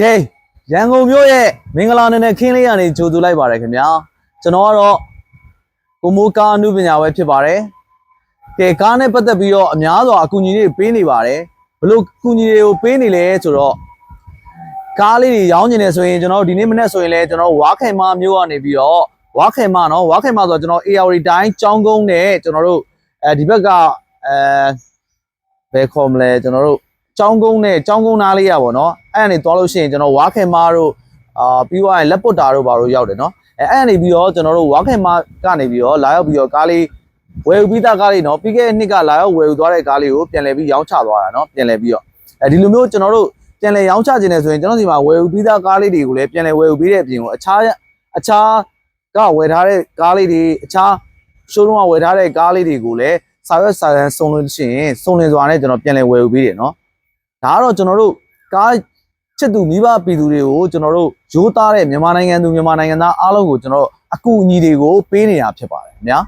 ကဲရန်ကုန်မြို့ရဲ့မင်္ဂလာနေ့နဲ့ခင်းလေးရနေကြိုဆိုလိုက်ပါတယ်ခင်ဗျာကျွန်တော်ကတော့ကိုမိုးကားအမှုပညာဝဲဖြစ်ပါတယ်ကဲကားနဲ့ပတ်သက်ပြီးတော့အများစွာအကူအညီတွေပေးနေပါတယ်ဘလို့အကူအညီတွေကိုပေးနေလဲဆိုတော့ကားလေးတွေရောင်းနေတယ်ဆိုရင်ကျွန်တော်တို့ဒီနေ့မနေ့ဆိုရင်လည်းကျွန်တော်တို့ဝါခိုင်မမြို့ကနေပြီးတော့ဝါခိုင်မနော်ဝါခိုင်မဆိုတော့ကျွန်တော် AR တိုင်းចောင်းကုန်းနဲ့ကျွန်တော်တို့အဲဒီဘက်ကအဲဘယ်ခေါ်မလဲကျွန်တော်တို့ ကျောင်းကုန်းနဲ့ကျောင်းကုန်းသားလေးရပါတော့အဲ့ဒါနေသွားလို့ရှိရင်ကျွန်တော်ဝါခင်မားတို့အာပြီးသွားရင်လက်ပုတ်တာတို့ဘာတို့ရောက်တယ်နော်အဲအဲ့ဒါနေပြီးတော့ကျွန်တော်တို့ဝါခင်မားကနေပြီးတော့လာရောက်ပြီးတော့ကားလေးဝယ်ယူပြီးသားကားလေးနော်ပြီးခဲ့တဲ့နှစ်ကလာရောက်ဝယ်ယူသွားတဲ့ကားလေးကိုပြန်လည်ပြီးရောင်းချသွားတာနော်ပြန်လည်ပြီးတော့အဲဒီလိုမျိုးကျွန်တော်တို့ပြန်လည်ရောင်းချခြင်းနေဆိုရင်ကျွန်တော်စီမှာဝယ်ယူပြီးသားကားလေးတွေကိုလည်းပြန်လည်ဝယ်ယူပြီးတဲ့အပြင်ကိုအခြားအခြားကဝယ်ထားတဲ့ကားလေးတွေအခြား showroom ကဝယ်ထားတဲ့ကားလေးတွေကိုလည်းစာရွက်စာတမ်းစုံလို့ရှိရင်စုံလင်စွာနဲ့ကျွန်တော်ပြန်လည်ဝယ်ယူပြီးတယ်နော် ဒါကတော့ကျွန်တော်တို့ကားချစ်သူမိဘပြည်သူတွေကိုကျွန်တော်တို့ရိုးသားတဲ့မြန်မာနိုင်ငံသူမြန်မာနိုင်ငံသားအားလုံးကိုကျွန်တော်တို့အကူအညီတွေကိုပေးနေတာဖြစ်ပါတယ်ခင်ဗျာ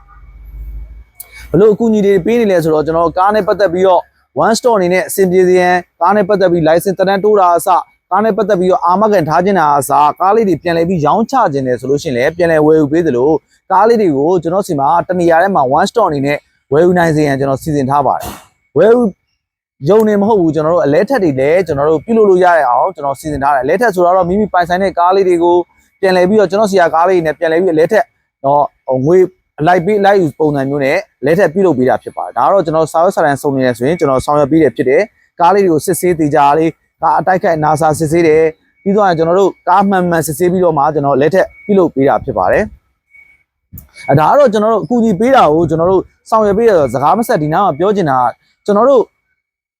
ဘလို့အကူအညီတွေပေးနေလဲဆိုတော့ကျွန်တော်ကားနဲ့ပတ်သက်ပြီးတော့ one store အနေနဲ့အဆင်ပြေစေရန်ကားနဲ့ပတ်သက်ပြီး license တန်းတိုးတာအစကားနဲ့ပတ်သက်ပြီးတော့အာမခံထားခြင်းတာအစကားလေးတွေပြန်လည်ပြီးရောင်းချခြင်းတယ်ဆိုလို့ရှိရင်လည်းပြန်လည်ဝယ်ယူပေးသလိုကားလေးတွေကိုကျွန်တော်စီမှာတနေရာထဲမှာ one store အနေနဲ့ဝယ်ယူနိုင်စေရန်ကျွန်တော်စီစဉ်ထားပါတယ်ဝယ်ယူ ယုံနေမဟုတ်ဘူးကျွန်တော်တို့အလဲထက်တွေလည်းကျွန်တော်တို့ပြုလုပ်လို့ရရအောင်ကျွန်တော်စီစဉ်ထားတယ်အလဲထက်ဆိုတော့မိမိပိုင်ဆိုင်တဲ့ကားလေးတွေကိုပြန်လည်ပြီးတော့ကျွန်တော်စီယာကားလေးတွေနဲ့ပြန်လည်ပြီးအလဲထက်တော့ဟိုငွေအလိုက်ပေးလိုက်ယူပုံစံမျိုးနဲ့လဲထက်ပြုလုပ်ပေးတာဖြစ်ပါတယ်ဒါကတော့ကျွန်တော်စာရွက်စာတမ်းစုံနေတယ်ဆိုရင်ကျွန်တော်ဆောင်ရွက်ပေးတယ်ဖြစ်တယ်ကားလေးတွေကိုစစ်ဆေးသေးကြလေးကားအတိုက်ခိုက်နာစာစစ်ဆေးတယ်ပြီးတော့ကျွန်တော်တို့ကားမှန်မှန်စစ်ဆေးပြီးတော့မှကျွန်တော်လဲထက်ပြုလုပ်ပေးတာဖြစ်ပါတယ်အဲဒါကတော့ကျွန်တော်တို့အကူအညီပေးတာကိုကျွန်တော်တို့ဆောင်ရွက်ပေးရတော့စကားမဆက်ဒီနားမှာပြောချင်တာကကျွန်တော်တို့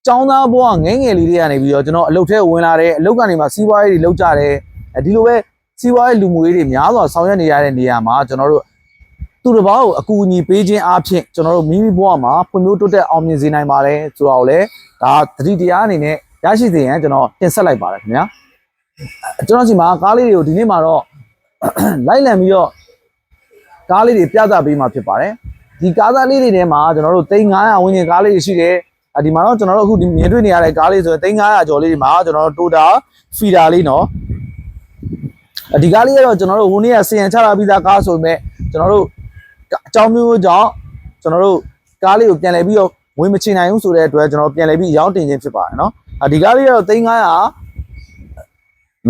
ចောင်းသားဘွားငယ်ငယ်လေးတွေကနေပြီးတော့ကျွန်တော်အလုပ်ထဲဝင်လာတယ်အလုပ်ကနေမှစီးပွားရေးတွေလုပ်ကြတယ်အဲဒီလိုပဲစီးပွားရေးလူမှုရေးတွေများစွာဆောင်ရွက်နေရတဲ့နေရာမှာကျွန်တော်တို့သူတစ်ပါးကိုအကူအညီပေးခြင်းအပြင်ကျွန်တော်တို့မိမိဘွားမှာဖွံ့ဖြိုးတိုးတက်အောင်မြင်စေနိုင်ပါတယ်ဆိုတော့လေဒါသတိတရားအနေနဲ့ရရှိစေရန်ကျွန်တော်တင်ဆက်လိုက်ပါတယ်ခင်ဗျာအဲကျွန်တော်စီမှာကားလေးတွေကိုဒီနေ့မှာတော့လိုက်လံပြီးတော့ကားလေးတွေပြသပေးမှာဖြစ်ပါတယ်ဒီကားသားလေးတွေထဲမှာကျွန်တော်တို့3900ဝန်းကျင်ကားလေးတွေရှိတယ် အဒီမှာတော့ကျွန်တော်တို့အခုဒီမြင်တွေ့နေရတဲ့ကားလေးဆိုရင်3900ကျော်လေးဒီမှာကျွန်တော်တို့တိုတာဖီတာလေးနော်အဒီကားလေးကတော့ကျွန်တော်တို့ဟိုနေ့ကစီယံချလာပြီးသားကားဆိုပေမဲ့ကျွန်တော်တို့အကြောင်းမျိုးမျိုးကြောင့်ကျွန်တော်တို့ကားလေးကိုပြန်လည်ပြီးတော့ဝင်မချင်နိုင်ဘူးဆိုတဲ့အတွက်ကျွန်တော်ပြန်လည်ပြီးရောင်းတင်ခြင်းဖြစ်ပါတယ်နော်အဒီကားလေးကတော့3900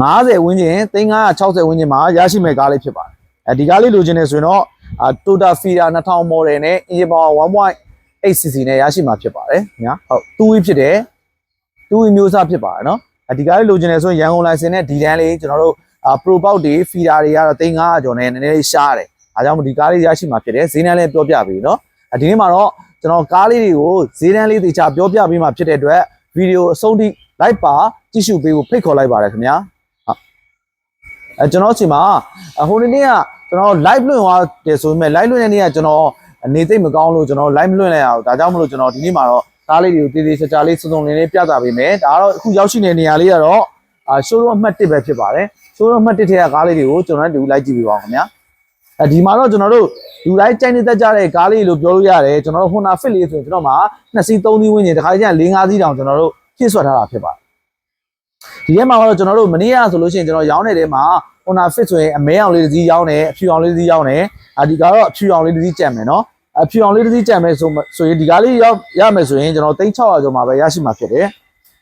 50ဝန်းကျင်3960ဝန်းကျင်မှာရရှိမဲ့ကားလေးဖြစ်ပါတယ်အဲဒီကားလေးလိုချင်နေဆိုရင်တော့အာ Toyota Fiera 2000 model နဲ့ engine power 1.8cc နဲ့ရရှိမှာဖြစ်ပါတယ်ညာဟုတ်2 wheel ဖြစ်တယ်2 wheel မျိုးစားဖြစ်ပါတယ်နော်အဲဒီကားလေးလိုချင်နေဆိုရင်ရန်ကုန်လိုင်စင်နဲ့ဒီတန်းလေးကျွန်တော်တို့အာ Pro Bout တွေ Fiera တွေကတော့3500ကျော်နဲ့နည်းနည်းလေးရှားတယ်အားကြောင့်ဒီကားလေးရရှိမှာဖြစ်တယ်ဈေးနှန်းလေးပြောပြပေးနော်အဲဒီနေ့မှာတော့ကျွန်တော်ကားလေးတွေကိုဈေးနှန်းလေးတေချာပြောပြပေးမှာဖြစ်တဲ့အတွက်ဗီဒီယိုအဆုံးထိ like ပါကြည့်ရှုပေးဖို့ဖိတ်ခေါ်လိုက်ပါတယ်ခင်ဗျာအဲကျွန်တော်အချိန်မှာအဟိုနေ့ကကျွန်တော် live လွှင့်သွားတယ်ဆိုပေမဲ့ live လွှင့်တဲ့နေ့ကကျွန်တော် အနေသိပ်မကောင်းလို့ကျွန်တော် live မလွှင့်လိုက်ရအောင်ဒါကြောင့်မလို့ကျွန်တော်ဒီနေ့မှာတော့ကားလေးတွေကိုတေးသေးချာချာလေးစုံစုံလင်းလေးပြသပေးမယ်ဒါကတော့အခုရောက်ရှိနေတဲ့နေရာလေးကတော့အာ showroom အမှတ်1ပဲဖြစ်ပါတယ် showroom အမှတ်1ထဲကကားလေးတွေကိုကျွန်တော်တို့တူလိုက်ကြည့်ပေးပါဦးခင်ဗျာအဲဒီမှာတော့ကျွန်တော်တို့လူတိုင်းကြိုက်နေတတ်ကြတဲ့ကားလေးလို့ပြောလို့ရတယ်ကျွန်တော်တို့ Honda Fit လေးဆိုရင်ကျွန်တော်မှာ2စီး3စီးဝန်းကျင်တစ်ခါကျရင်4 5စီးတောင်ကျွန်တော်တို့ဖြည့်ဆွတ်ထားတာဖြစ်ပါတယ်ဒီထဲမှာတော့ကျွန်တော်တို့မနေ့ကဆိုလို့ရှိရင်ကျွန်တော်ရောင်းနေတဲ့ထဲမှာ Honda Fit ဆိုရင်အမဲအောင်လေးတစ်စီးရောင်းတယ်အဖြူအောင်လေးတစ်စီးရောင်းတယ်အဒီကတော့အဖြူအောင်လေးတစ်စီးကြံမယ်နော် အဖြူအောင်လေးတစ်စီးကြံမယ်ဆိုဆိုရင်ဒီကားလေးရောက်ရမယ်ဆိုရင်ကျွန်တော်3600ကျော်မှာပဲရရှိမှာဖြစ်တယ်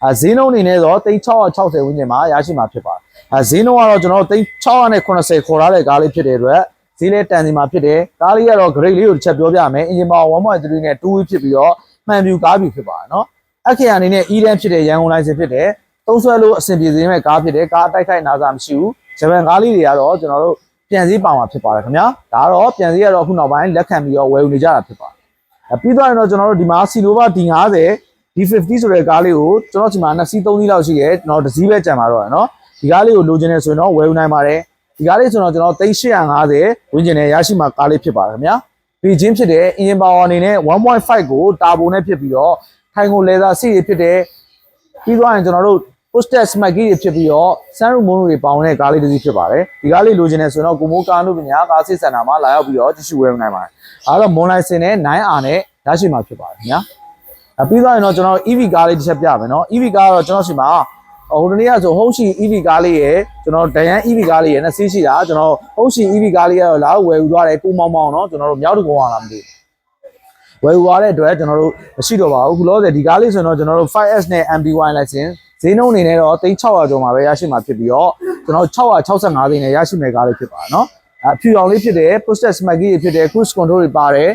အဲဈေးနှုန်းအနေနဲ့တော့3660ဝန်းကျင်မှာရရှိမှာဖြစ်ပါတယ်အဲဈေးနှုန်းကတော့ကျွန်တော်3680ခေါ်ထားတဲ့ကားလေးဖြစ်တဲ့အတွက်ဈေးလေးတန်စီမှာဖြစ်တယ်ကားလေးကတော့ grade လေးကိုတစ်ချက်ပြောပြမယ်အင်ဂျင်ပါ1.3နဲ့2 wheel ဖြစ်ပြီးတော့မှန်ပြူကားပြူဖြစ်ပါတယ်နော်အခရာအနေနဲ့ E-Ran ဖြစ်တဲ့ရန်ကုန်လိုင်စင်ဖြစ်တယ်သုံးဆွဲလို့အဆင်ပြေစေမဲ့ကားဖြစ်တယ်ကားအတိုက်ခိုက်နာစာမရှိဘူးဂျပန်ကားလေးတွေကတော့ကျွန်တော်တို့ ပြန်စည်းပါမှာဖြစ်ပါတယ်ခင်ဗျာဒါကတော့ပြန်စည်းကတော့အခုနောက်ပိုင်းလက်ခံပြီးတော့ဝယ်ယူနေကြတာဖြစ်ပါတယ်အဲပြီးတော့ရင်တော့ကျွန်တော်တို့ဒီမှာ Silova D50 D50 ဆိုတဲ့ကားလေးကိုကျွန်တော်ဒီမှာ2စီး3စီးလောက်ရှိတယ်ကျွန်တော်တစ်စီးပဲကြံပါတော့ရနော်ဒီကားလေးကိုလိုချင်နေဆိုရင်တော့ဝယ်ယူနိုင်ပါတယ်ဒီကားလေးဆိုတော့ကျွန်တော်3850ဝန်းကျင်နဲ့ရရှိမှာကားလေးဖြစ်ပါတယ်ခင်ဗျာပြီးချင်းဖြစ်တဲ့ engine power အနေနဲ့1.5ကိုတာဘိုနဲ့ဖြစ်ပြီးတော့ထိုင်ကိုလေသာစီးရဖြစ်တဲ့ပြီးတော့ရင်ကျွန်တော်တို့ Coastal Smart Key တွေဖြစ်ပြီးတော့ Sunroof မုန်းတွေပေါင်းတဲ့ကားလေးတစ်စီးဖြစ်ပါတယ်။ဒီကားလေးလိုချင်တယ်ဆိုတော့ကိုမိုးကားလို့ပညာကားစစ်စင်တာမှာလာရောက်ပြီးတော့ကြည့်ရှုဝယ်နိုင်ပါတယ်။အားတော့ Mon License နဲ့ 9R နဲ့ရရှိမှာဖြစ်ပါတယ်ခင်ဗျာ။အပြီးတော့ကျွန်တော် EV ကားလေးတစ်ချက်ပြမယ်နော်။ EV ကားကတော့ကျွန်တော်ရှိမှာဟိုတနေ့ကဆိုဟုတ်ရှိ EV ကားလေးရယ်ကျွန်တော်ဒယန် EV ကားလေးရယ်နဲ့စီးရှိတာကျွန်တော်ဟုတ်ရှိ EV ကားလေးကတော့လာဝယ်ယူသွားတယ်ကိုမောင်မောင်နော်ကျွန်တော်တို့မြောက်တကောင်လာမသိဘူးဝယ်ယူသွားတဲ့အတွက်ကျွန်တော်တို့မရှိတော့ပါဘူးခုလောဆယ်ဒီကားလေးဆိုရင်တော့ကျွန်တော်တို့ 5S နဲ့ MPY license ဈေးနှုန်းအနေနဲ့တော့3600ကျော်မှာပဲရရှိမှာဖြစ်ပြီးတော့ကျွန်တော်665သိန်းနဲ့ရရှိမယ်ကားလေးဖြစ်ပါနော်အဖြူရောင်လေးဖြစ်တယ် poster smack ကြီးဖြစ်တယ် cruise control တွေပါတယ်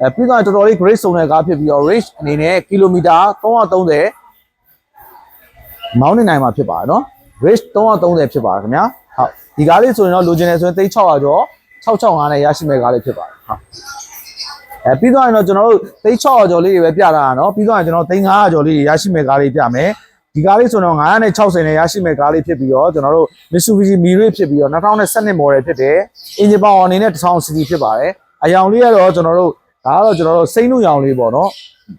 အဲပြီးတော့တော်တော်လေး grade စုံတဲ့ကားဖြစ်ပြီးတော့ range အနေနဲ့ကီလိုမီတာ330မောင်းနေနိုင်မှာဖြစ်ပါနော် range 330ဖြစ်ပါခင်ဗျာဟုတ်ဒီကားလေးဆိုရင်တော့လိုချင်တယ်ဆိုရင်3600ကျော်665နဲ့ရရှိမယ်ကားလေးဖြစ်ပါတယ်ဟုတ်အဲပြီးတော့ကျွန်တော်တို့3600ကျော်လေးတွေပဲပြတာနော်ပြီးတော့ကျွန်တော်3500ကျော်လေးတွေရရှိမယ်ကားလေးပြမယ် ဒီကားလေးဆိုတော့960နဲ့ရရှိမဲ့ကားလေးဖြစ်ပြီးတော့ကျွန်တော်တို့ Mitsubishi Mirai ဖြစ်ပြီးတော့2012 model ဖြစ်တယ်အင်ဂျင်ပေါင်အနေနဲ့1000 cc ဖြစ်ပါတယ်အယောင်လေးကတော့ကျွန်တော်တို့ဒါကတော့ကျွန်တော်တို့စိမ့်နုရောင်လေးပေါ့နော်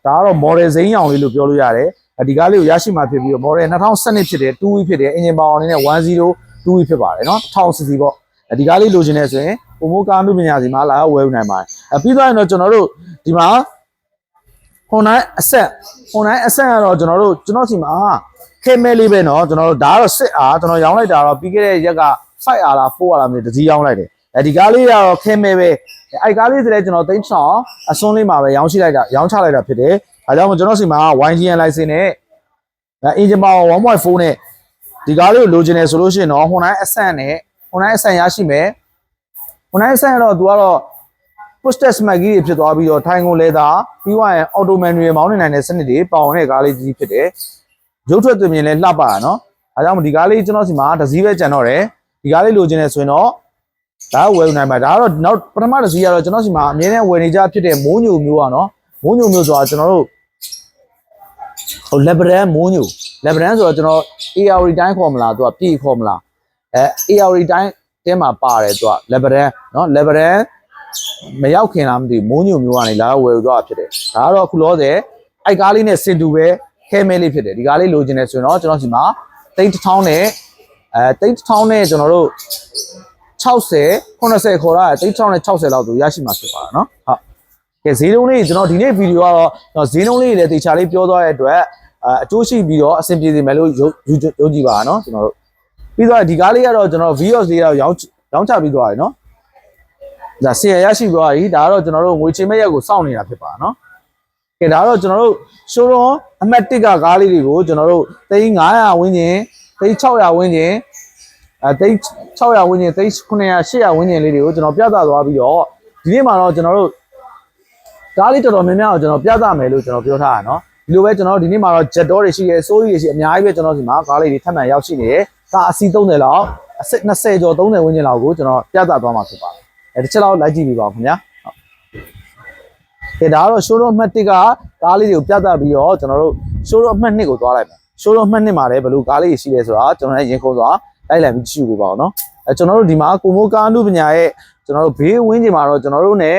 ဒါကတော့ model စိမ့်ရောင်လေးလို့ပြောလို့ရတယ်ဒီကားလေးကိုရရှိမှာဖြစ်ပြီးတော့ model 2012ဖြစ်တယ်2 week ဖြစ်တယ်အင်ဂျင်ပေါင်အနေနဲ့10 2 week ဖြစ်ပါတယ်နော်1000 cc ပေါ့ဒီကားလေးလိုချင်နေဆိုရင်ပုံမိုးကားမှုပညာစီမှာလာဝယ်ယူနိုင်ပါတယ်အပြီးတော့ရင်တော့ကျွန်တော်တို့ဒီမှာ Honda အဆက် Honda အဆက်ကတော့ကျွန်တော်တို့ကျွန်တော်စီမှာခဲမဲလေးပဲเนาะကျွန်တော်တို့ဒါကတော့စစ်အားကျွန်တော်ရောင်းလိုက်တာတော့ပြီးခဲ့တဲ့ရက်က 5R လား 4R လားမသိဘူးတစည်းရောင်းလိုက်တယ်အဲဒီကားလေးကတော့ခဲမဲပဲအဲကားလေးဆိုလည်းကျွန်တော်သိန်းဆောင်အစွန်းလေးမှာပဲရောင်းရှိလိုက်တာရောင်းချလိုက်တာဖြစ်တယ်ဒါကြောင့်မို့ကျွန်တော်စီမှာ YGN license နဲ့အဲ engine power 1.4နဲ့ဒီကားလေးကိုလိုချင်တယ်ဆိုလို့ရှိရင်တော့ Honda အဆက်နဲ့ Honda အဆက်ရရှိမယ် Honda အဆက်ကတော့သူကတော့ push test smart key တွေဖြစ်သွားပြီးတော့ထိုင်ကုန်လဲတာပြီးသွားရင် auto manual မောင်းနေနိုင်တဲ့စနစ်တွေပေါအောင်တဲ့ကားလေးကြီးဖြစ်တယ်ရုပ်ထွက်သွင်းမြင်လဲလှပတာနော်အဲကြောင့်မို့ဒီကားလေးကျွန်တော်စီမှာတစ်စီးပဲကျန်တော့တယ်ဒီကားလေးလိုချင်တယ်ဆိုရင်တော့ဒါကဝယ်ယူနိုင်ပါဒါကတော့နောက်ပထမတစ်စီးကတော့ကျွန်တော်စီမှာအမြဲတမ်းဝယ်နေကြဖြစ်တဲ့မိုးညိုမျိုးอ่ะနော်မိုးညိုမျိုးဆိုတာကျွန်တော်တို့ဟို lebaran မိုးညို lebaran ဆိုတော့ကျွန်တော် AR တိုင်းခေါ်မလားသူကပြည်ခေါ်မလားအဲ AR တိုင်းတဲမှာပါတယ်သူက lebaran နော် lebaran မရောက်ခင်လားမသိဘူးမိုးညိုမျိုးကနေလာဝယ်ယူသွားတာဖြစ်တယ်ဒါကတော့အခုလောဆယ်အိုက်ကားလေးနဲ့စင်တူပဲခဲမဲလေးဖြစ်တယ်ဒီကားလေးလိုချင်တယ်ဆိုရင်တော့ကျွန်တော်စီမှာတိန်းတစ်ထောင်းနဲ့အဲတိန်းတစ်ထောင်းနဲ့ကျွန်တော်တို့60 80ခေါ်တာတိန်းတစ်ထောင်းနဲ့60လောက်ဆိုရရှိမှာဖြစ်ပါတော့เนาะဟုတ်ကဲဈေးနှုန်းလေးကျွန်တော်ဒီနေ့ဗီဒီယိုကတော့ကျွန်တော်ဈေးနှုန်းလေးတွေလည်းတေချာလေးပြောသွားတဲ့အတွက်အအကျိုးရှိပြီးတော့အဆင်ပြေစေမယ်လို့ယုံယုံကြည်ပါเนาะကျွန်တော်တို့ပြီးတော့ဒီကားလေးကတော့ကျွန်တော် VOS လေးတော့ရောင်းရောင်းချပြီးသွားပြီเนาะ ဒါဆေရရရှိသွားပြီဒါကတော့ကျွန်တော်တို့ငွေချေမဲ့ရက်ကိုစောင့်နေတာဖြစ်ပါနော်ကဲဒါကတော့ကျွန်တော်တို့ရှိုးတော့အမှတ်1ကကားလေးတွေကိုကျွန်တော်တို့သိန်း900ဝန်းကျင်သိန်း600ဝန်းကျင်အဲသိန်း600ဝန်းကျင်သိန်း900 800ဝန်းကျင်လေးတွေကိုကျွန်တော်ပြသသွားပြီးတော့ဒီနေ့မှာတော့ကျွန်တော်တို့ကားလေးတော်တော်များများကိုကျွန်တော်ပြသမယ်လို့ကျွန်တော်ပြောထားတာနော်ဒီလိုပဲကျွန်တော်တို့ဒီနေ့မှာတော့ jet door တွေရှိတယ်စိုးရီတွေရှိအများကြီးပဲကျွန်တော်ဒီမှာကားလေးတွေထပ်မံရောက်ရှိနေတယ်ကားအစီး30လောက်အစစ်20ကျော်30ဝန်းကျင်လောက်ကိုကျွန်တော်ပြသသွားမှာဖြစ်ပါတယ် အဲတစ်ချက်လောက်လိုက်ကြည့်ပြီးပါဦးခင်ဗျာဟုတ်ကဲဒါကတော့ showroom အမှတ်1ကကားလေးတွေကိုပြသပြီးတော့ကျွန်တော်တို့ showroom အမှတ်2ကိုသွားလိုက်မယ် showroom အမှတ်2မှာလည်းဘယ်လိုကားလေးတွေရှိလဲဆိုတာကျွန်တော်လည်းရင်ခုံးစွာလိုက်လိုက်ပြီးကြည့်ပြပါဦးနော်အဲကျွန်တော်တို့ဒီမှာကိုမိုးကားနုပညာရဲ့ကျွန်တော်တို့ဘေးဝင်းကျင်မှာတော့ကျွန်တော်တို့ ਨੇ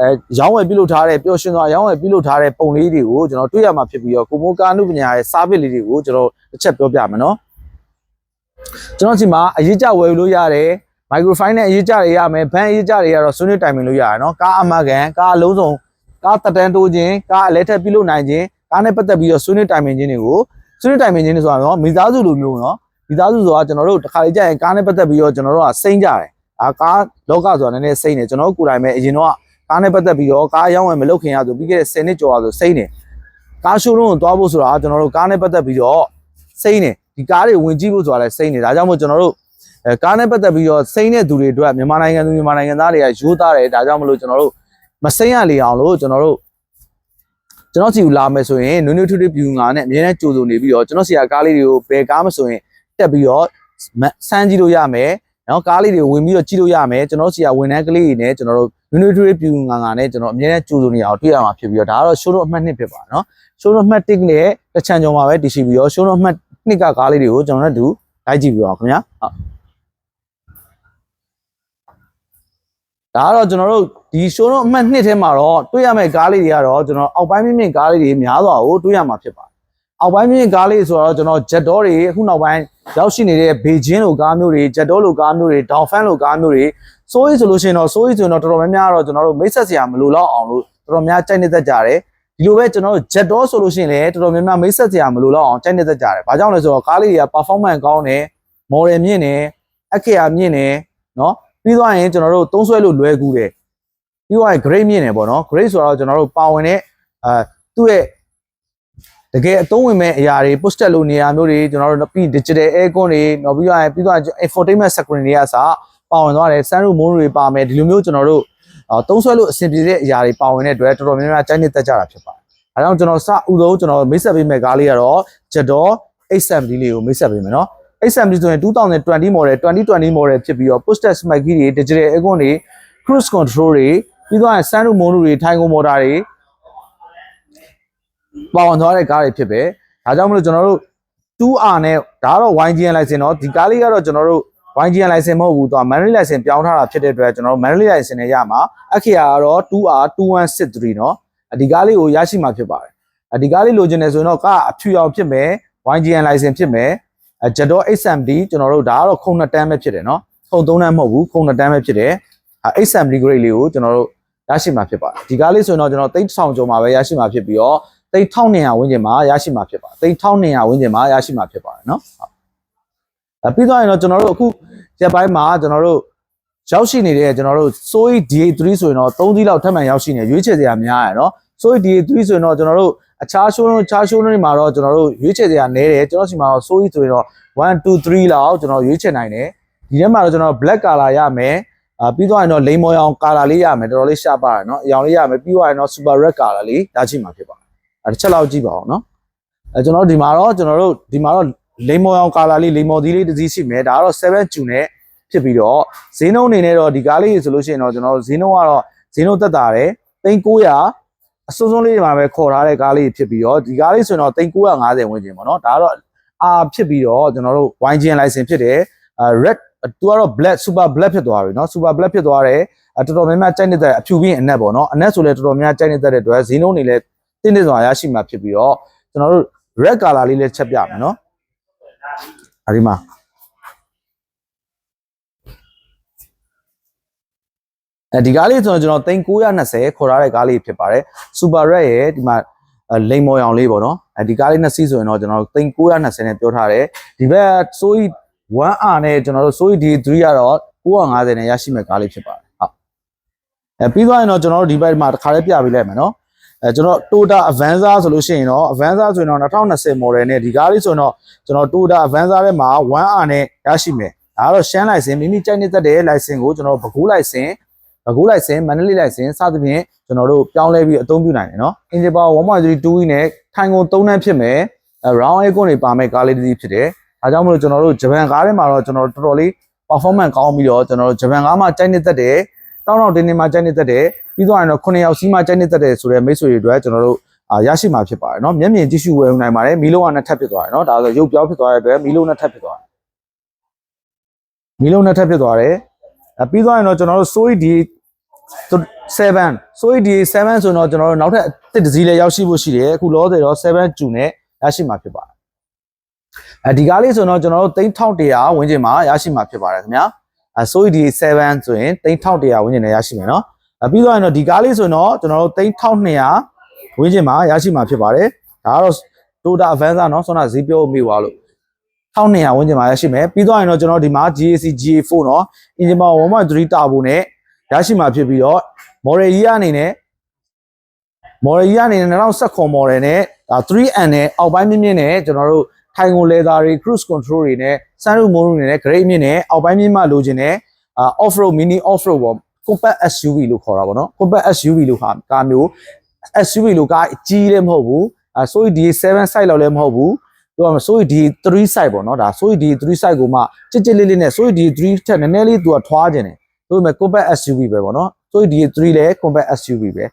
အဲရောင်းဝယ်ပြုလုပ်ထားတဲ့ပျော်ရွှင်စွာရောင်းဝယ်ပြုလုပ်ထားတဲ့ပုံလေးတွေကိုကျွန်တော်တွေ့ရမှာဖြစ်ပြီးတော့ကိုမိုးကားနုပညာရဲ့ service လေးတွေကိုကျွန်တော်တစ်ချက်ပြောပြမယ်နော်ကျွန်တော်ဒီမှာအရေးကြဝယ်လို့ရတယ် microphone နဲ့အရေးကြတွေရမယ်ဘန်းအရေးကြတွေကတော့ဆွေးနွေးတိုင်ပင်လို့ရတယ်နော်ကားအမကန်ကားအလုံးစုံကားတက်တန်းတိုးခြင်းကားအလဲထက်ပြုလုပ်နိုင်ခြင်းကားနဲ့ပတ်သက်ပြီးတော့ဆွေးနွေးတိုင်ပင်ခြင်းတွေကိုဆွေးနွေးတိုင်ပင်ခြင်းတွေဆိုတာနော်မိသားစုလိုမျိုးနော်မိသားစုဆိုတာကျွန်တော်တို့တစ်ခါလေကြာရင်ကားနဲ့ပတ်သက်ပြီးတော့ကျွန်တော်တို့ကစိမ့်ကြတယ်အာကားလောကဆိုတာနည်းနည်းစိမ့်တယ်ကျွန်တော်တို့ကိုယ်တိုင်ပဲအရင်တော့ကားနဲ့ပတ်သက်ပြီးတော့ကားရောင်းဝယ်မလုပ်ခင်ရဆိုပြီးခဲ့တဲ့10နှစ်ကျော်ရဆိုစိမ့်တယ်ကားရှိုးလုံးကိုသွားဖို့ဆိုတာကျွန်တော်တို့ကားနဲ့ပတ်သက်ပြီးတော့စိမ့်တယ်ဒီကားတွေဝင်ကြည့်ဖို့ဆိုတာလည်းစိမ့်တယ်ဒါကြောင့်မို့ကျွန်တော်တို့ အဲကားနဲ့ပတ်သက်ပြီးတော့စိမ့်တဲ့သူတွေအတွက်မြန်မာနိုင်ငံသူမြန်မာနိုင်ငံသားတွေကရိုးသားတယ်ဒါကြောင့်မလို့ကျွန်တော်တို့မစိမ့်ရလေအောင်လို့ကျွန်တော်တို့ကျွန်တော်စီကိုလာမယ်ဆိုရင်နွေးနွေးထွေးထွေးပြူငါနဲ့အများနဲ့ကြိုဆိုနေပြီးတော့ကျွန်တော်စီကကားလေးတွေကိုဘယ်ကားမဆိုရင်တက်ပြီးတော့စမ်းကြည့်လို့ရမယ်နော်ကားလေးတွေဝင်ပြီးတော့ကြည့်လို့ရမယ်ကျွန်တော်စီကဝန်ထမ်းကလေးတွေနဲ့ကျွန်တော်တို့နွေးနွေးထွေးထွေးပြူငါငါနဲ့ကျွန်တော်အများနဲ့ကြိုဆိုနေအောင်တွေ့ရမှာဖြစ်ပြီးတော့ဒါကတော့ show တော့အမှတ်1ဖြစ်ပါနော် show တော့အမှတ်1နဲ့တစ်ချန်ကျော်မှာပဲတည်ရှိပြီးတော့ show တော့အမှတ်2ကကားလေးတွေကိုကျွန်တော်တို့လိုက်ကြည့်ပြီးတော့ခင်ဗျာဟုတ် ဒါကတော့ကျွန်တော်တို့ဒီ show တော့အမှတ်နှစ်ထဲမှာတော့တွေ့ရမယ့်ကားလေးတွေကတော့ကျွန်တော်အောက်ပိုင်းမြင့်မြင့်ကားလေးတွေများစွာကိုတွေ့ရမှာဖြစ်ပါတယ်။အောက်ပိုင်းမြင့်မြင့်ကားလေးဆိုတော့ကျွန်တော် jet door တွေအခုနောက်ပိုင်းရောက်ရှိနေတဲ့ဘေဂျင်းလိုကားမျိုးတွေ jet door လိုကားမျိုးတွေ down fan လိုကားမျိုးတွေစိုးရီဆိုလို့ရှိရင်တော့စိုးရီဆိုရင်တော့တော်တော်များများတော့ကျွန်တော်တို့မိတ်ဆက်စရာမလိုတော့အောင်လို့တော်တော်များကြိုက်နေတတ်ကြတယ်ဒီလိုပဲကျွန်တော်တို့ jet တော့ဆိုလို့ရှိရင်လည်းတော်တော်များများမိတ်ဆက်စရာမလိုတော့အောင်ကြိုက်နေတတ်ကြတယ်ဘာကြောင့်လဲဆိုတော့ကားလေးတွေက performance ကောင်းတယ် model မြင့်တယ်အခရာမြင့်တယ်နော် ပြီးသွားရင်ကျွန်တော်တို့သုံးဆွဲလို့လွယ်ကူတယ်ပြီးသွားရင် grade မြင့်တယ်ပေါ့နော် grade ဆိုတော့ကျွန်တော်တို့ပါဝင်တဲ့အဲသူ့ရဲ့တကယ်အသုံးဝင်မဲ့အရာတွေ push တက်လို့နေရာမျိုးတွေကျွန်တော်တို့ပြီး digital aircon တွေနောက်ပြီးတော့ပြီးတော့ infotainment screen တွေကစပါဝင်သွားတယ် sunroof moon တွေပါမယ်ဒီလိုမျိုးကျွန်တော်တို့အာသုံးဆွဲလို့အဆင်ပြေတဲ့အရာတွေပါဝင်တဲ့အတွက်တော်တော်များများကြိုက်နေတတ်ကြတာဖြစ်ပါတယ်။အဲဒါကြောင့်ကျွန်တော်စဥဆုံးကျွန်တော်မိတ်ဆက်ပေးမဲ့ကားလေးကတော့ Jador 870လေးကိုမိတ်ဆက်ပေးမယ်နော်။ 870ဆိုရင်2020 model 2020 model ဖြစ်ပြီးတော့ push start smart key တွေ digital aircon တွေ cruise control တွေပြီးတော့ sunroof moon တွေ Thailand motor တွေပါဝင်သွားတဲ့ကားတွေဖြစ်ပဲဒါကြောင့်မလို့ကျွန်တော်တို့ 2R နဲ့ဒါကတော့ YGN license เนาะဒီကားလေးကတော့ကျွန်တော်တို့ YGN license မဟုတ်ဘူးသူက manual license ပြောင်းထားတာဖြစ်တဲ့အတွက်ကျွန်တော်တို့ manual license နဲ့ရမှာအခရာကတော့ 2R 2163เนาะဒီကားလေးကိုရရှိမှာဖြစ်ပါတယ်အဒီကားလေးလိုချင်တယ်ဆိုရင်တော့ကားအဖြူရောင်ဖြစ်မယ် YGN license ဖြစ်မယ် အဲဂျက်တော့ HMD ကျွန်တော်တို့ဒါကတော့ခုံနှစ်တန်းပဲဖြစ်တယ်နော်ခုံသုံးတန်းမဟုတ်ဘူးခုံနှစ်တန်းပဲဖြစ်တယ်အဲ HMD grade လေးကိုကျွန်တော်တို့ရရှိမှာဖြစ်ပါတယ်ဒီကားလေးဆိုရင်တော့ကျွန်တော်သိန်း1000ကျော်မှာပဲရရှိမှာဖြစ်ပြီးတော့သိန်း1200ဝန်းကျင်မှာရရှိမှာဖြစ်ပါတယ်သိန်း1200ဝန်းကျင်မှာရရှိမှာဖြစ်ပါတယ်နော်အဲပြီးတော့ရင်တော့ကျွန်တော်တို့အခုရက်ပိုင်းမှာကျွန်တော်တို့ရောက်ရှိနေတဲ့ကျွန်တော်တို့ Soi DA3 ဆိုရင်တော့3သီးလောက်ထပ်မံရောက်ရှိနေရွေးချယ်စရာများရယ်နော် Soi DA3 ဆိုရင်တော့ကျွန်တော်တို့ အခြား show အခြား show တွေမှာတော့ကျွန်တော်တို့ရွေးချယ်စရာနည်းတယ်ကျွန်တော်စီမှာတော့ Soy ဆိုရင်တော့1 2 3လောက်ကျွန်တော်ရွေးချယ်နိုင်တယ်ဒီထဲမှာတော့ကျွန်တော် black color ရမယ်အာပြီးတော့ရင်တော့လိမ်မော်ရောင် color လေးရမယ်တော်တော်လေးရှားပါတယ်เนาะအရောင်လေးရမယ်ပြီးတော့ရင်တော့ super red color လေးရရှိမှာဖြစ်ပါတယ်အဲတစ်ချက်လောက်ကြည့်ပါအောင်เนาะအဲကျွန်တော်တို့ဒီမှာတော့ကျွန်တော်တို့ဒီမှာတော့လိမ်မော်ရောင် color လေးလိမ်မော်သီးလေးတစ်စီးရှိမယ်ဒါကတော့7 June နဲ့ဖြစ်ပြီးတော့ဈေးနှုန်းအနေနဲ့တော့ဒီကားလေးဆိုလို့ရှိရင်တော့ကျွန်တော်တို့ဈေးနှုန်းကတော့ဈေးနှုန်းသက်သာတယ်3900 အစွန်းစွန်းလေးတွေမှာပဲခေါ်ထားတဲ့ကားလေးဖြစ်ပြီးတော့ဒီကားလေးဆိုရင်တော့3950ဝန်းကျင်ပေါ့နော်ဒါကတော့အာဖြစ်ပြီးတော့ကျွန်တော်တို့ YGN license ဖြစ်တယ်အာ red သူကတော့ black super black ဖြစ်သွားပြီเนาะ super black ဖြစ်သွားတယ်အတော်တော်များများကြိုက်နေတဲ့အဖြူပြီးအနက်ပေါ့เนาะအနက်ဆိုလဲတော်တော်များများကြိုက်နေတဲ့အတွက်ဈေးနှုန်းတွေလည်းတင်းတင်းစွာရရှိမှာဖြစ်ပြီးတော့ကျွန်တော်တို့ red color လေးလည်းချက်ပြမယ်เนาะအဲဒီမှာ အဲဒီကားလေးဆိုတော့ကျွန်တော်3920ခေါ်ထားတဲ့ကားလေးဖြစ်ပါတယ် super red ရဲ့ဒီမှာလိမ်မော်ရောင်လေးပေါ့နော်အဲဒီကားလေးနှစ်စီးဆိုရင်တော့ကျွန်တော်တို့3920နဲ့ပြောထားတယ်ဒီဘက်ဆိုး 1R နဲ့ကျွန်တော်တို့ Soy D3 ကတော့950နဲ့ရရှိမဲ့ကားလေးဖြစ်ပါတယ်ဟုတ်အဲပြီးသွားရင်တော့ကျွန်တော်တို့ဒီဘက်မှာတစ်ခါလေးပြပေးလိုက်မယ်နော်အဲကျွန်တော် Toyota Avanza ဆိုလို့ရှိရင်တော့ Avanza ဆိုရင်တော့2020 model နဲ့ဒီကားလေးဆိုရင်တော့ကျွန်တော် Toyota Avanza ထဲမှာ 1R နဲ့ရရှိမယ်ဒါကတော့ရှမ်းလိုက်စင်မိမိကြိုက်နေတတ်တဲ့ license ကိုကျွန်တော်ဘကူးလို က်စင်ဘကူးလိုက်စင်မန္တလေးလိုက်စင်စသဖြင့်ကျွန်တော်တို့ပြောင်းလဲပြီးအသုံးပြုနိုင်တယ်နော် engine power 1.32နဲ့ထိုင်ကုန်3တန်းဖြစ်မယ် round air ကိုနေပါမဲ့ကားလေးတစ်စီးဖြစ်တယ်အားကြောင့်မလို့ကျွန်တော်တို့ဂျပန်ကားထဲမှာတော့ကျွန်တော်တော်တော်လေး performance ကောင်းပြီးတော့ကျွန်တော်တို့ဂျပန်ကားမှာကြိုက်နေတတ်တယ်တောင်းတောင်းတင်းတင်းမှာကြိုက်နေတတ်တယ်ပြီးတော့ရင်တော့9ယောက်စီးမှာကြိုက်နေတတ်တယ်ဆိုတော့မိတ်ဆွေတွေအတွက်ကျွန်တော်တို့အာရရှိမှာဖြစ်ပါတယ်เนาะမျက်မြင်ကြည့်ရှုဝယ်နိုင်ပါတယ်မီလုံးကနှစ်ထပ်ဖြစ်သွားတယ်เนาะဒါဆိုရုပ်ပြောင်းဖြစ်သွားတဲ့အတွက်မီလုံးနှစ်ထပ်ဖြစ်သွားတယ်မီလုံးနှစ်ထပ်ဖြစ်သွားတယ်အပြီးသွားရင်တော့ကျွန်တော်တို့ Soy D 7 Soy D 7ဆိုတော့ကျွန်တော်တို့နောက်ထပ်အသစ်တစ်စီးလည်းရောက်ရှိဖို့ရှိတယ်အခုလောဆယ်တော့7 June နဲ့ရရှိမှာဖြစ်ပါတယ်အဲဒီကားလေးဆိုတော့ကျွန်တော်တို့3100ဝန်းကျင်မှာရရှိမှာဖြစ်ပါတယ်ခင်ဗျာအဲ Soy D7 ဆိုရင်3100ဝန်းကျင်နဲ့ရရှိမယ်เนาะအပြီးတော့ရင်တော့ဒီကားလေးဆိုတော့ကျွန်တော်တို့3200ဝန်းကျင်မှာရရှိမှာဖြစ်ပါတယ်ဒါကတော့ Toyota Avanza เนาะဆွမ်းနာဈေးပြောမိသွားလို့1200ဝန်းကျင်မှာရရှိမယ်ပြီးတော့ရင်တော့ကျွန်တော်ဒီမှာ GAC GA4 เนาะ engine power 1.3 turbo နဲ့ ရရှိမှာဖြစ်ပြီးတော့ model year အနေနဲ့ model year အနေနဲ့2019 model နဲ့ဒါ 3N နဲ့အောက်ပိုင်းမြင့်မြင့်နဲ့ကျွန်တော်တို့ထိုင်ကုန် leather တွေ cruise control တွေနဲ့ sunroof motor တွေနဲ့ grade မြင့်နဲ့အောက်ပိုင်းမြင့်မှလိုချင်တဲ့ off road mini off road ပေါ့ compact SUV လို့ခေါ်တာပေါ့နော် compact SUV လို့ဟာကားမျိုး SUV လို့ကားအကြီးလည်းမဟုတ်ဘူးအဲဆိုရင်ဒီ7 site လောက်လည်းမဟုတ်ဘူးပြောရမယ်ဆိုရင်ဒီ3 site ပေါ့နော်ဒါဆိုရင်ဒီ3 site ကိုမှကြစ်ကြစ်လေးလေးနဲ့ဆိုရင်ဒီ3ထက်နည်းနည်းလေးသူကထွားခြင်းတယ် ဆိုပေမဲ့ compact SUV ပဲပေါ့နော်ဆိုရင်ဒီ3လည်း compact SUV ပဲ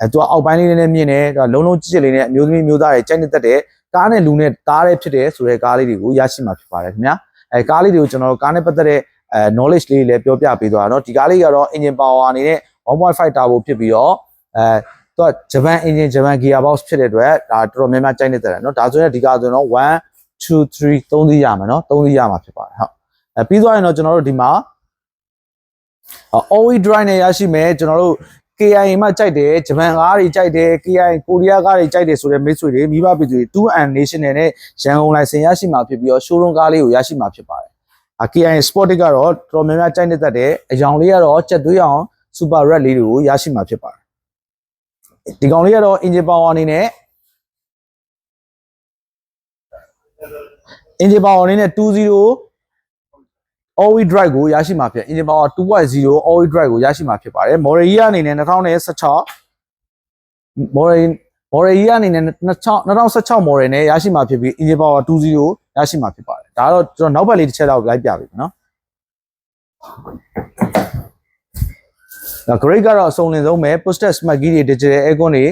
အဲသူကအောက်ပိုင်းလေးလေးနဲ့မြင့်တယ်သူကလုံးလုံးကြစ်ကြစ်လေးနဲ့အမျိုးသမီးမျိုးသားတွေကြိုက်နေတတ်တဲ့ကားနဲ့လူနဲ့တားတဲ့ဖြစ်တဲ့ဆိုတဲ့ကားလေးတွေကိုရရှိမှာဖြစ်ပါတယ်ခင်ဗျာအဲကားလေးတွေကိုကျွန်တော်တို့ကားနဲ့ပတ်သက်တဲ့အဲ knowledge လေးလည်းပြောပြပေးသွားတာเนาะဒီကားလေးကတော့ engine power အနေနဲ့1.5 turbo ဖြစ်ပြီးတော့အဲသူကဂျပန် engine ဂျပန် gear box ဖြစ်တဲ့အတွက်ဒါတော်တော်များများကြိုက်နေတယ်เนาะဒါဆိုရင်ဒီကားဆိုရင်တော့1 2 3 3သီးရမှာเนาะ3သီးရမှာဖြစ်ပါတယ်ဟုတ်အဲပြီးသွားရင်တော့ကျွန်တော်တို့ဒီမှာ all wheel drive နဲ့ရရှိမယ်ကျွန်တော်တို့ KIA မှာကြိုက်တယ်ဂျပန်ကားတွေကြိုက်တယ် KIA ကိုရီးယားကားတွေကြိုက်တယ်ဆိုတဲ့မိတ်ဆွေတွေမိဘပြည်သူတွေ2 and national နဲ့ရန်ကုန်လိုင်စင်ရရှိမှာဖြစ်ပြီးတော့ showroom ကားလေးကိုရရှိမှာဖြစ်ပါတယ်အာ KIA Sportic ကတော့တော်တော်များများကြိုက်နေတတ်တယ်အယောင်လေးကတော့ကြက်သွေးအောင် super red လေးတွေကိုရရှိမှာဖြစ်ပါတယ်ဒီကောင်လေးကတော့ engine power အနေနဲ့ engine power အနေနဲ့20 all wheel drive ကိုရရှိမှာဖြစ် engine power 2.0 all wheel drive ကိုရရှိမှာဖြစ်ပါတယ် model year အနေနဲ့2016 model model year အနေနဲ့2016 model နဲ့ရရှိမှာဖြစ်ပြီး engine power 20ရရှိမှာဖြစ်ပါတယ်ဒါကတော့ကျွန်တော်နောက်ဘက်လေးတစ်ချက်တော့လိုက်ပြပေးမယ်နော်ဒါ grade ကတော့အစုံလင်ဆုံးပဲ posted smart key တွေ digital aircon တွေ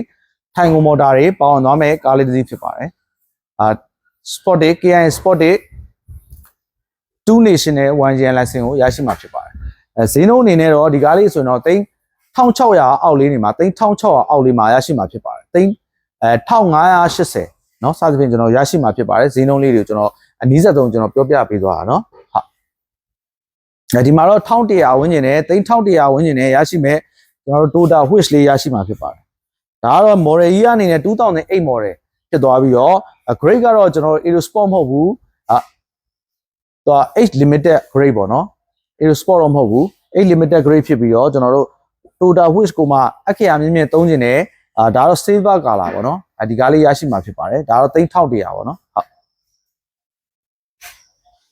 ထိုင်ကုန်မော်တာတွေပေါအောင်သွားမယ်ကားလေးတစ်စီးဖြစ်ပါတယ်အာ sport တွေ KI sport တွေ 2 national 1 year license ကိုရရှိမှာဖြစ်ပါတယ်အဲဈေးနှုန်းအနေနဲ့တော့ဒီကားလေးဆိုရင်တော့သိန်း1600အောက်လေးနေမှာသိန်း1600အောက်လေးမှာရရှိမှာဖြစ်ပါတယ်သိန်းအဲ1580เนาะစသဖြင့်ကျွန်တော်ရရှိမှာဖြစ်ပါတယ်ဈေးနှုန်းလေးတွေကိုကျွန်တော်အနည်းဆက်ဆုံးကျွန်တော်ပြောပြပေးသွားတာเนาะဟုတ်အဲဒီမှာတော့1100ဝန်းကျင်နဲ့သိန်း1100ဝန်းကျင်နဲ့ရရှိမဲ့ကျွန်တော်တို့ Toyota Wish လေးရရှိမှာဖြစ်ပါတယ်ဒါကတော့ model year အနေနဲ့2008 model ဖြစ်သွားပြီးတော့ grade ကတော့ကျွန်တော်တို့ Aero Sport မဟုတ်ဘူး အာတော့ H limited grade ပေါ့နော် Aero Sport တော့မဟုတ်ဘူး H limited grade ဖြစ်ပြီးတော့ကျွန်တော်တို့ Toyota Wish ကိုမှအခရာမြင့်မြင့်သုံးခြင်းနဲ့အာဒါတော့ silver color ပေါ့နော်အဲဒီကားလေးရရှိမှာဖြစ်ပါတယ်ဒါတော့3100ပေါ့နော်ဟုတ်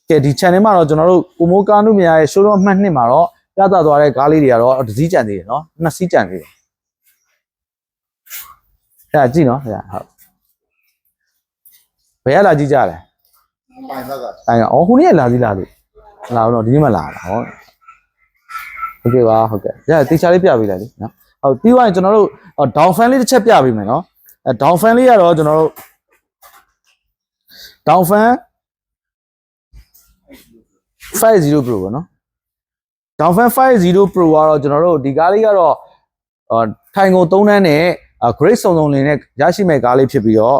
ကဲဒီ channel မှာတော့ကျွန်တော်တို့ကိုမိုးကားနုမြာရဲ့ showroom အမှတ်2မှာတော့ပြသသွားတဲ့ကားလေးတွေကတော့တစ်စီးကြံသေးတယ်နော်နှစ်စီးကြံသေးတယ်အဲ့ဒါကြည့်နော်အဲ့ဒါဟုတ်ဘယ်ရလာကြည့်ကြလဲ ပိုင်ဘက်ကတိုင်းအော်ခုနေ့လာသေးလားလို့လာတော့ဒီနေ့မှလာတာဟောဟုတ်ကဲ့ပါဟုတ်ကဲ့ညတေချာလေးပြပေးလိုက်လေနော်ဟုတ်ပြီးသွားရင်ကျွန်တော်တို့ down fan လေးတစ်ချက်ပြပေးမယ်နော်အဲ down fan လေးကတော့ကျွန်တော်တို့ down fan 50 Pro ပေါ့နော် down fan 50 Pro ကတော့ကျွန်တော်တို့ဒီကားလေးကတော့အော်ထိုင်ကုန်3တန်းနဲ့ grade စုံစုံလင်းနဲ့ရရှိမဲ့ကားလေးဖြစ်ပြီးတော့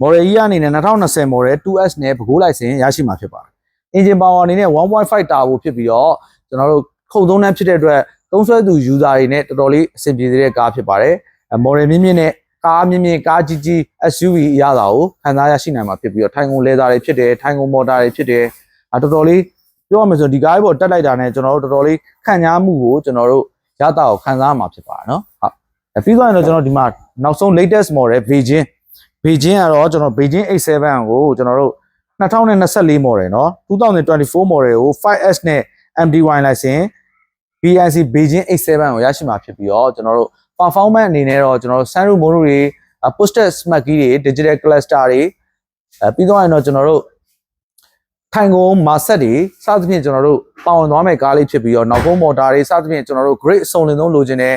model year အနေနဲ့2020 model 2S နဲ့ပကိုးလိုက်စင်ရရှိမှာဖြစ်ပါတယ်။ engine power အနေနဲ့1.5 turbo ဖြစ်ပြီးတော့ကျွန်တော်တို့ခုံသုံးနှန်းဖြစ်တဲ့အတွက်သုံးဆွဲသူ user တွေနဲ့တော်တော်လေးအဆင်ပြေတဲ့ကားဖြစ်ပါတယ်။ model မြင့်မြင့်နဲ့ကားမြင့်မြင့်ကားကြီးကြီး SUV အရသာကိုခံစားရရှိနိုင်မှာဖြစ်ပြီးတော့ထိုင်ကုန်လေသာတွေဖြစ်တယ်ထိုင်ကုန်မော်တာတွေဖြစ်တယ်အတော်တော်လေးပြောရမယ်ဆိုဒီကားပေါ်တက်လိုက်တာနဲ့ကျွန်တော်တို့တော်တော်လေးခံစားမှုကိုကျွန်တော်တို့ရတာကိုခံစားရမှာဖြစ်ပါတယ်နော်ဟုတ်ပြီးသွားရင်တော့ကျွန်တော်ဒီမှာနောက်ဆုံး latest model Beijing ဘေဂျင်းကတော့ကျွန်တော်ဘေဂျင်း A7 ကိုကျွန်တော်တို့2024 model เนาะ2024 model ကို 5S နဲ့ MD-Y license BIC ဘေဂျင်း A7 ကိုရရှိမှာဖြစ်ပြီးတော့ကျွန်တော်တို့ performance အနေနဲ့တော့ကျွန်တော်တို့ sunroof motor တွေ posted smart key တွေ digital cluster တွေအဲပြီးတော့ရင်တော့ကျွန်တော်တို့ထိုင်ကုန်မာဆက်တွေစသဖြင့်ကျွန်တော်တို့ပါဝင်သွားမဲ့ကားလေးဖြစ်ပြီးတော့နောက်ကုန်းမော်တာတွေစသဖြင့်ကျွန်တော်တို့ great အစုံလင်ဆုံးလိုချင်တဲ့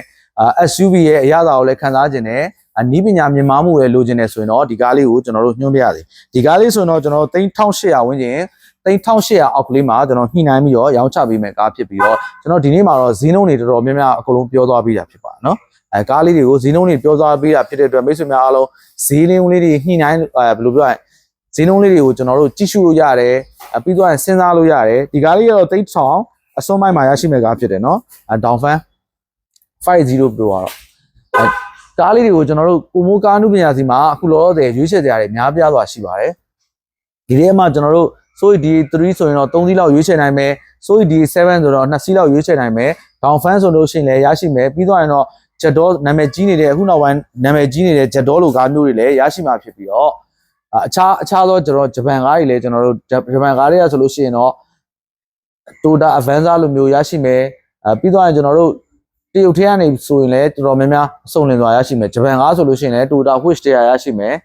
SUV ရဲ့အရသာကိုလည်းခံစားခြင်းနဲ့ အနည်းပညာမြင်မာမှုလည်းလိုချင်နေဆိုရင်တော့ဒီကားလေးကိုကျွန်တော်တို့ညွှန်းပြရစီဒီကားလေးဆိုရင်တော့ကျွန်တော်တို့3800ဝန်းကျင်3800အောက်ကလေးမှာကျွန်တော်ညှိနှိုင်းပြီးတော့ရောင်းချပေးမယ်ကားဖြစ်ပြီးတော့ကျွန်တော်ဒီနေ့မှာတော့ဈေးနှုန်းတွေတော်တော်များများအကုန်လုံးပြောသွားပြီးတာဖြစ်ပါနော်အဲကားလေးတွေကိုဈေးနှုန်းတွေပြောသွားပြီးတာဖြစ်တဲ့အတွက်မိတ်ဆွေများအားလုံးဈေးနှုန်းလေးတွေညှိနှိုင်းအဲဘယ်လိုပြောရလဲဈေးနှုန်းလေးတွေကိုကျွန်တော်တို့ကြည့်ရှုလို့ရတယ်အပြီးတော့စဉ်းစားလို့ရတယ်ဒီကားလေးကတော့3000အစွန်းပိုင်းမှာရရှိမယ်ကားဖြစ်တယ်နော်အဲ down fan 50 Pro ကတော့အဲ ကားလေးတွေကိုကျွန်တော်တို့ကိုမိုးကားနုပညာစီမှာအခုလောလောဆယ်ရွေးချယ်ကြရတယ်များပြားစွာရှိပါတယ်ဒီထဲမှာကျွန်တော်တို့ Zoe D3 ဆိုရင်တော့3စီးလောက်ရွေးချယ်နိုင်မယ် Zoe D7 ဆိုတော့2စီးလောက်ရွေးချယ်နိုင်မယ် down fan ဆိုလို့ရှိရင်လည်းရရှိမယ်ပြီးတော့ရင်တော့ Jetdoor နာမည်ကြီးနေတဲ့အခုနောက်ပိုင်းနာမည်ကြီးနေတဲ့ Jetdoor လိုကားမျိုးတွေလည်းရရှိမှာဖြစ်ပြီးတော့အခြားအခြားသောကျွန်တော်ဂျပန်ကားတွေလည်းကျွန်တော်တို့ဂျပန်ကားတွေကဆိုလို့ရှိရင်တော့ Toyota Avanza လိုမျိုးရရှိမယ်အဲပြီးတော့ရင်ကျွန်တော်တို့ တရုတ်ထဲကနေဆိုရင်လည်းတော်တော်များများအစုံလင်စွာရရှိမယ်ဂျပန်ကားဆိုလို့ရှိရင်လည်း Toyota Wish တရားရရှိမယ်